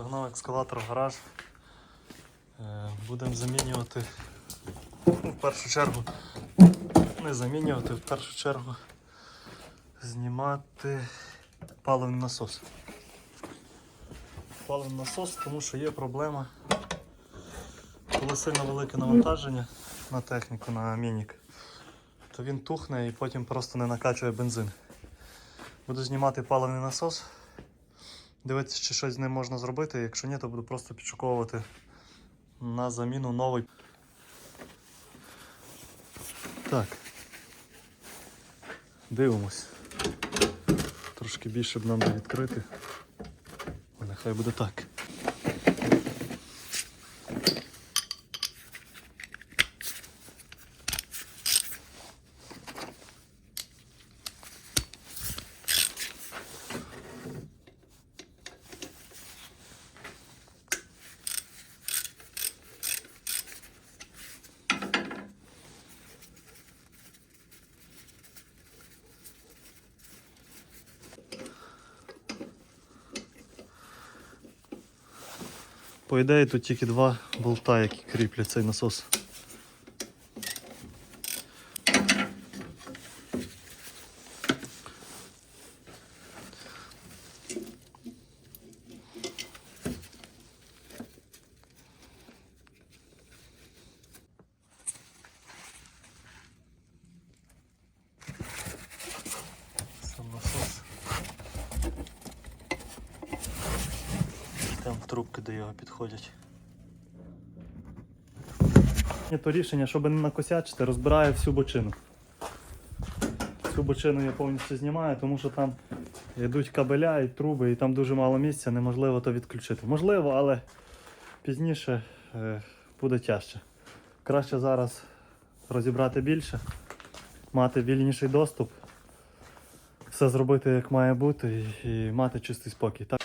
Загнав екскаватор в гараж. Е, Будемо замінювати в першу чергу. Не замінювати, в першу чергу знімати паливний насос. Паливний насос, тому що є проблема, коли сильно велике навантаження на техніку, на мінік, то він тухне і потім просто не накачує бензин. Буду знімати паливний насос, дивитися, чи щось з ним можна зробити. Якщо ні, то буду просто підшуковувати на заміну новий. Так. Дивимось. Трошки більше б нам не відкрити. Нехай буде так. По ідеї тут тільки два болта, які кріплять цей насос. Сам насос. Там трубки до його підходять. То рішення, щоб не накосячити, розбираю всю бочину. Всю бочину я повністю знімаю, тому що там йдуть кабеля і труби, і там дуже мало місця, неможливо то відключити. Можливо, але пізніше е, буде тяжче. Краще зараз розібрати більше, мати вільніший доступ, все зробити як має бути і, мати чистий спокій. Так?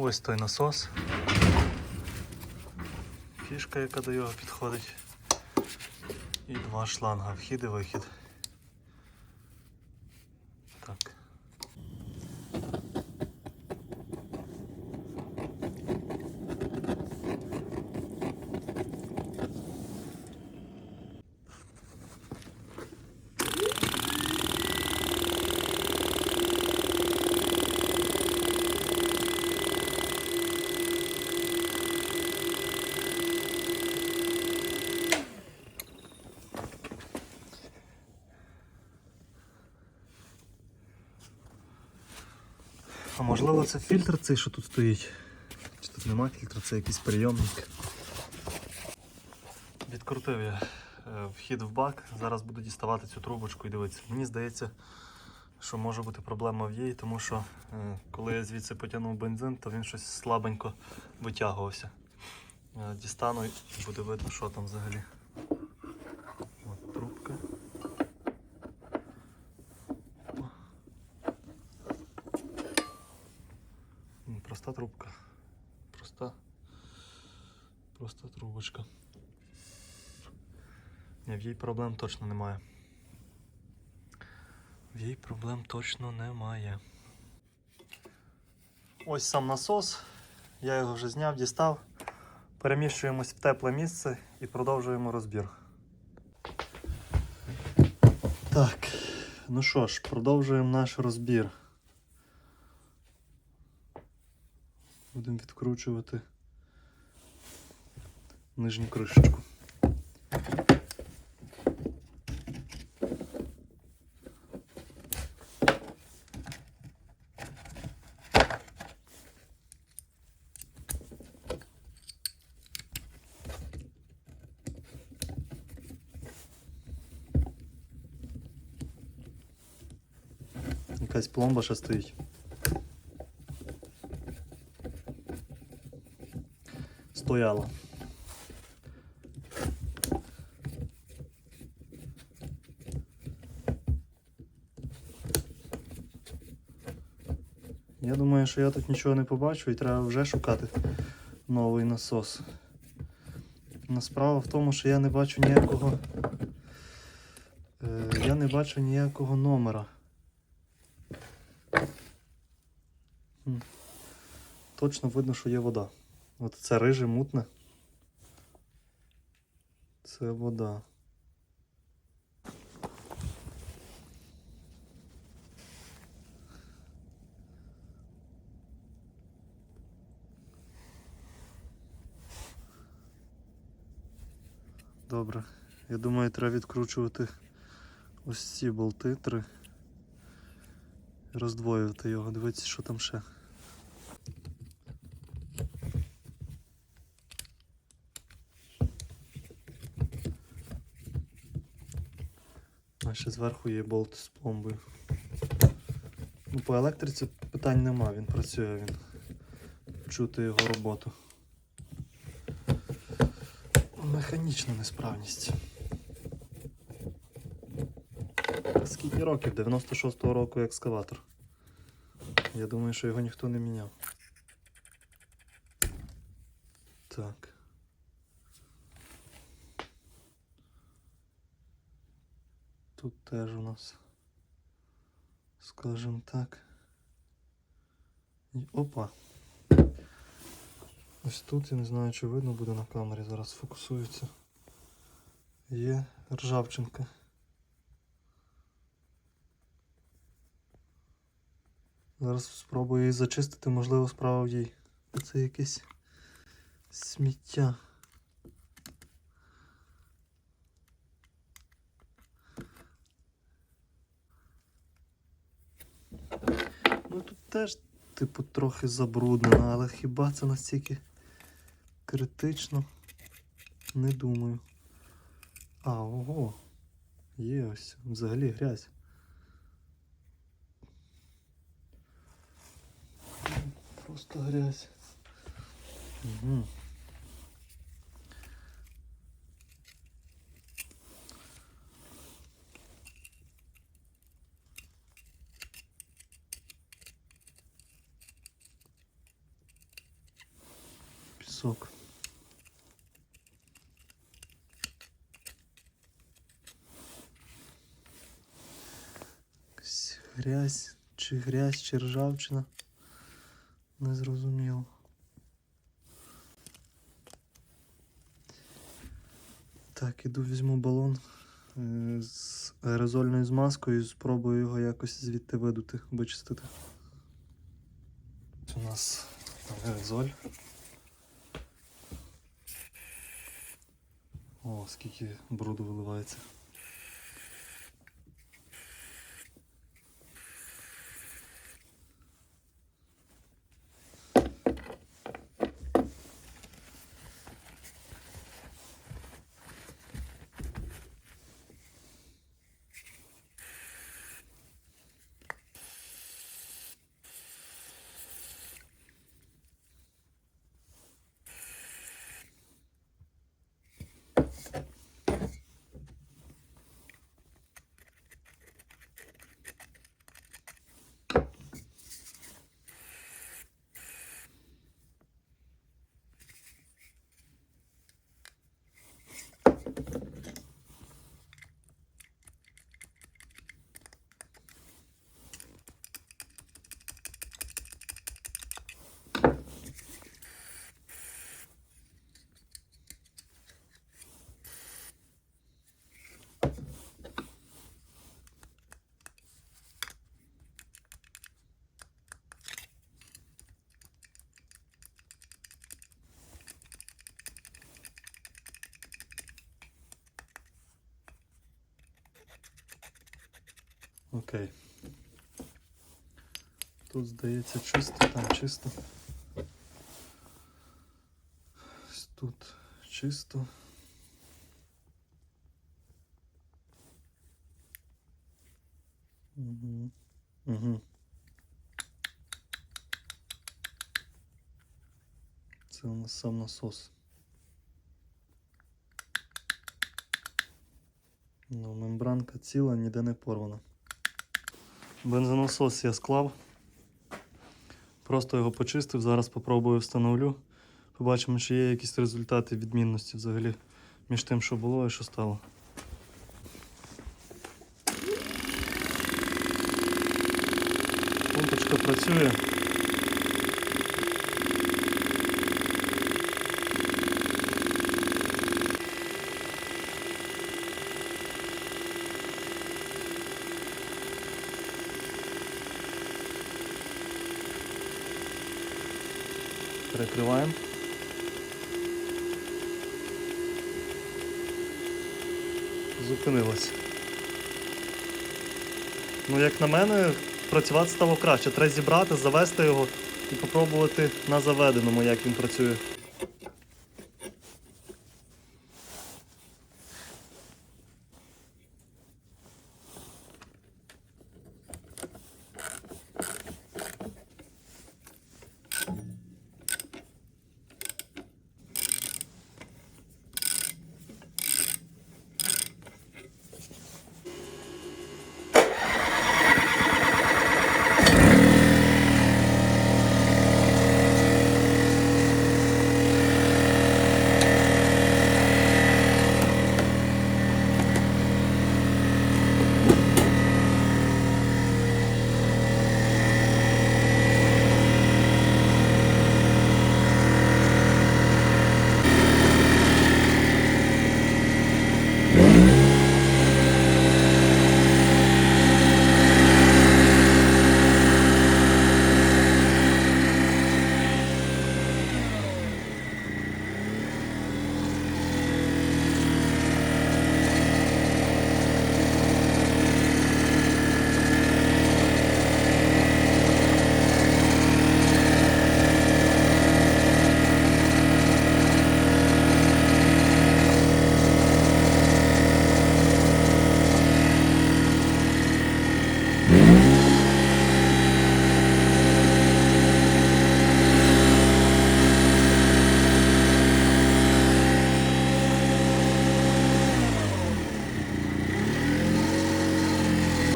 Ось той насос. Фішка, яка до його підходить. І два шланга, вхід і вихід. Можливо це фільтр цей, що тут стоїть? Чи тут нема фільтра, це якийсь прийомник. Відкрутив я е, вхід в бак. Зараз буду діставати цю трубочку і дивитися. Мені здається, що може бути проблема в їй, тому що е, коли я звідси потягнув бензин, то він щось слабенько витягувався. Е, Дістану і буде видно, що там взагалі. От трубка. М, Проста трубка. Проста. Проста трубочка. Ні, в їй проблем точно немає. В їй проблем точно немає. Ось сам насос. Я його вже зняв, дістав. Переміщуємось в тепле місце і продовжуємо розбір. Так, ну що ж, продовжуємо наш розбір. Будемо відкручувати нижню кришечку. Якась пломба ще стоїть. Стояла. Я думаю, що я тут нічого не побачу і треба вже шукати новий насос. Но Справа в тому, що я не бачу ніякого. Е, я не бачу ніякого номера. Точно видно, що є вода. От це риже мутне. Це вода. Добре. Я думаю, треба відкручувати ось ці болти три. Роздвоювати його, дивитися, що там ще. Ще зверху є болт з пломбою. Ну, по електриці питань нема, він працює, він чути його роботу. Механічна несправність. Скільки років? 96-го року екскаватор. Я думаю, що його ніхто не міняв. Так. Тут теж у нас, скажімо так. Опа. Ось тут, я не знаю, чи видно буде на камері, зараз фокусується. Є ржавчинка. Зараз спробую її зачистити, можливо, справа в їй. Це якесь сміття. Ну тут теж, типу, трохи забруднено, але хіба це настільки критично? Не думаю. А, ого. Є ось, взагалі грязь. Просто грязь. Угу. Пісок. Якась Грязь, чи грязь, чи ржавчина. Не зрозуміло. Так, іду візьму балон е, з аерозольною змазкою і спробую його якось звідти видути, вичистити. Це у нас аерозоль. О, скільки бруду виливається. Окей. Тут здається чисто, там чисто. Тут чисто. Угу. Угу. Це у нас сам насос. Ну, мембранка ціла, ніде не порвана. Бензонасос я склав. Просто його почистив, зараз спробую встановлю. Побачимо, чи є якісь результати відмінності взагалі між тим, що було і що стало. Помпочка працює. Перекриваємо. Зупинилось. Ну, як на мене, працювати стало краще. Треба зібрати, завести його і попробувати на заведеному, як він працює.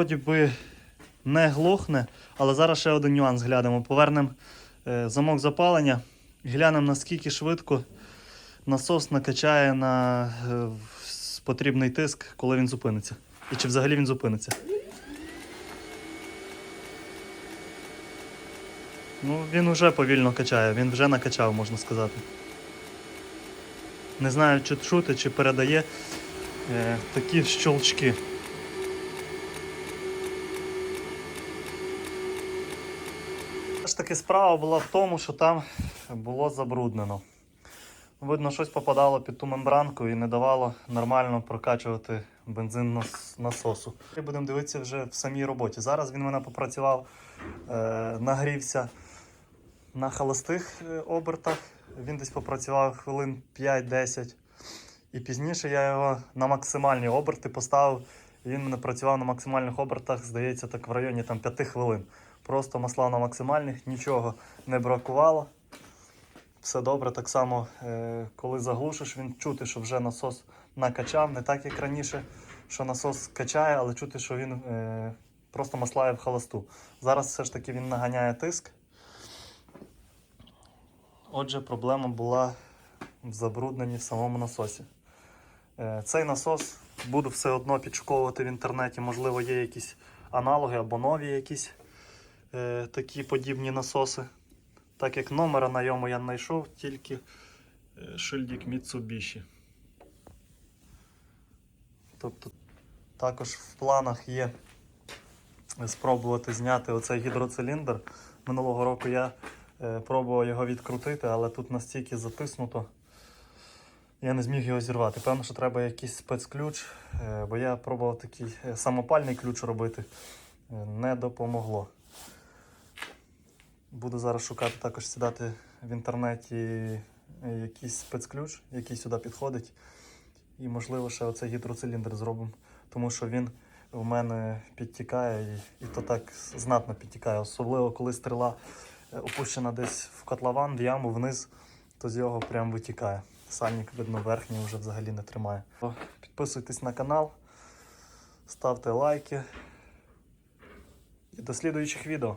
Вроді би не глохне, але зараз ще один нюанс глянемо. Повернемо е, замок запалення, глянемо наскільки швидко насос накачає на е, потрібний тиск, коли він зупиниться. І чи взагалі він зупиниться. Ну, він вже повільно качає, він вже накачав, можна сказати. Не знаю, чи чути, чи передає е, такі щелчки. Ж таки справа була в тому, що там було забруднено. Видно, щось попадало під ту мембранку і не давало нормально прокачувати бензин нас- насосу. І будемо дивитися вже в самій роботі. Зараз він мене попрацював, е, нагрівся на холостих е, обертах. Він десь попрацював хвилин 5-10. І пізніше я його на максимальні оберти поставив. Він мене працював на максимальних обертах, здається, так в районі там, 5 хвилин. Просто масла на максимальних, нічого не бракувало. Все добре, так само, е, коли заглушиш, він чути, що вже насос накачав, не так як раніше, що насос качає, але чути, що він е, просто маслає в холосту. Зараз все ж таки він наганяє тиск. Отже, проблема була в забрудненні в самому насосі. Е, Цей насос буду все одно підшуковувати в інтернеті. Можливо, є якісь аналоги або нові якісь е, такі подібні насоси. Так як номера на йому я знайшов, тільки е, шильдик Mitsubishi. Тобто також в планах є спробувати зняти оцей гідроциліндр. Минулого року я е, пробував його відкрутити, але тут настільки затиснуто. Я не зміг його зірвати. Певно, що треба якийсь спецключ, е, бо я пробував такий е, самопальний ключ робити. не допомогло. Буду зараз шукати також сідати в інтернеті е, якийсь спецключ, який сюди підходить. І, можливо, ще оцей гідроциліндр зробимо, тому що він у мене підтікає і, і то так знатно підтікає. Особливо, коли стріла е, опущена десь в котлован, в яму вниз, то з його прям витікає. Сальник, видно, верхній вже взагалі не тримає. Підписуйтесь на канал, ставте лайки. І до слідуючих відео.